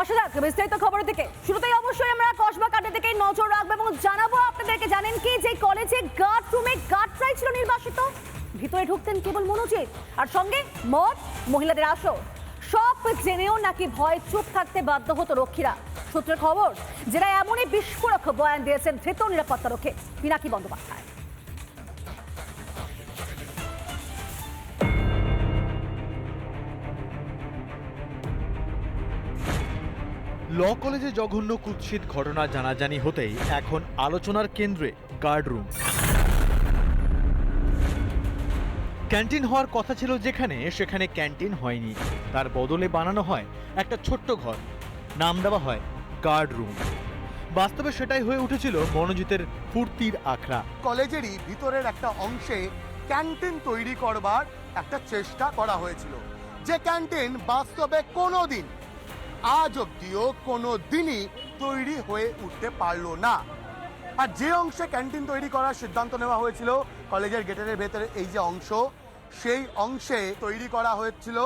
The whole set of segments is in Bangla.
আসা যাক বিস্তারিত খবরের দিকে। শুরুতেই অবশ্যই আমরা কসবা কাটে থেকে নজর রাখব এবং জানাব আপনাদেরকে, জানেন কি, যে কলেজে গার্ড রুমে গার্ডরাই ছিল নির্বাসিত। ভিতরে ঢুকতেন কেবল মনোজিৎ আর সঙ্গে মদ, মহিলাদের আসর। সব জেনেও নাকি ভয় চুপ থাকতে বাধ্য হতো রক্ষীরা। সূত্রের খবর যারা এমনই বিস্ফোরক বয়ান দিয়েছেন ধৃত নিরাপত্তা রক্ষী পিনাকি বন্দ্যোপাধ্যায়। ল কলেজে জঘন্য কুৎসিত ঘটনা জানাজানি হতেই এখন আলোচনার কেন্দ্রে গার্ড রুম ক্যান্টিন হওয়ার কথা ছিল যেখানে, সেখানে ক্যান্টিন হয়নি। তার বদলে বানানো হয় একটা ছোট্ট ঘর। নাম দেওয়া হয় গার্ড রুম বাস্তবে সেটাই হয়ে উঠেছিল মনোজিতের ফুর্তির আখড়া। কলেজেরই ভিতরের একটা অংশে ক্যান্টিন তৈরি করবার একটা চেষ্টা করা হয়েছিল। যে ক্যান্টিন বাস্তবে কোনো দিন আজ অব্দিও কোনো দিনই তৈরি হয়ে উঠতে পারল না। আর যে অংশে ক্যান্টিন তৈরি করার সিদ্ধান্ত নেওয়া হয়েছিল, কলেজের গেটের ভেতরে এই যে অংশ, সেই অংশে তৈরি করা হয়েছিল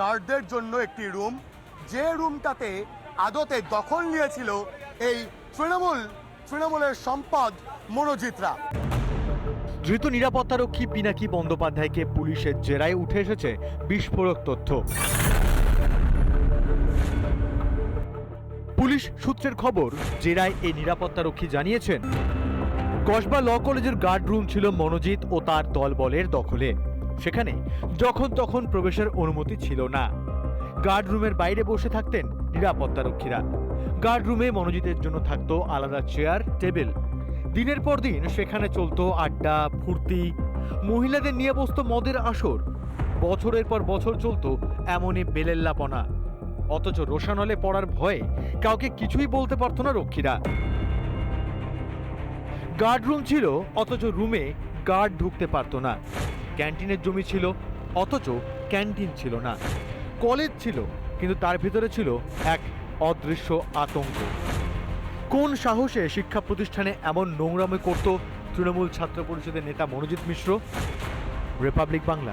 গার্ডদের জন্য একটি রুম। যে রুমটাতে আদতে দখল নিয়েছিল এই তৃণমূল, তৃণমূলের সম্পদ মনোজিতরা। ধৃত নিরাপত্তারক্ষী পিনাকি বন্দ্যোপাধ্যায়কে পুলিশের জেরায় উঠে এসেছে বিস্ফোরক তথ্য। পুলিশ সূত্রের খবর, জেরায় এই নিরাপত্তারক্ষী জানিয়েছেন, কসবা ল কলেজের গার্ড রুম ছিল মনোজিৎ ও তার দলবলের দখলে। সেখানে যখন তখন প্রবেশের অনুমতি ছিল না। গার্ড রুমের বাইরে বসে থাকতেন নিরাপত্তারক্ষীরা। গার্ড রুমে মনোজিতের জন্য থাকতো আলাদা চেয়ার, টেবিল। দিনের পর দিন সেখানে চলতো আড্ডা, ফুর্তি। মহিলাদের নিয়ে বসতো মদের আসর। বছরের পর বছর চলত এমনই বেলেল্লাপনা। অথচ রোশানলে পড়ার ভয়ে কাউকে কিছুই বলতে পারতো না রক্ষীরা। গার্ড রুম ছিল, অথচ রুমে গার্ড ঢুকতে পারতো না। ক্যান্টিনের জমি ছিল, অথচ ক্যান্টিন ছিল না। কলেজ ছিল, কিন্তু তার ভিতরে ছিল এক অদৃশ্য আতঙ্ক। কোন সাহসে শিক্ষা প্রতিষ্ঠানে এমন নোংরামে করত তৃণমূল ছাত্র পরিষদের নেতা মনোজিৎ মিশ্র? রিপাবলিক বাংলা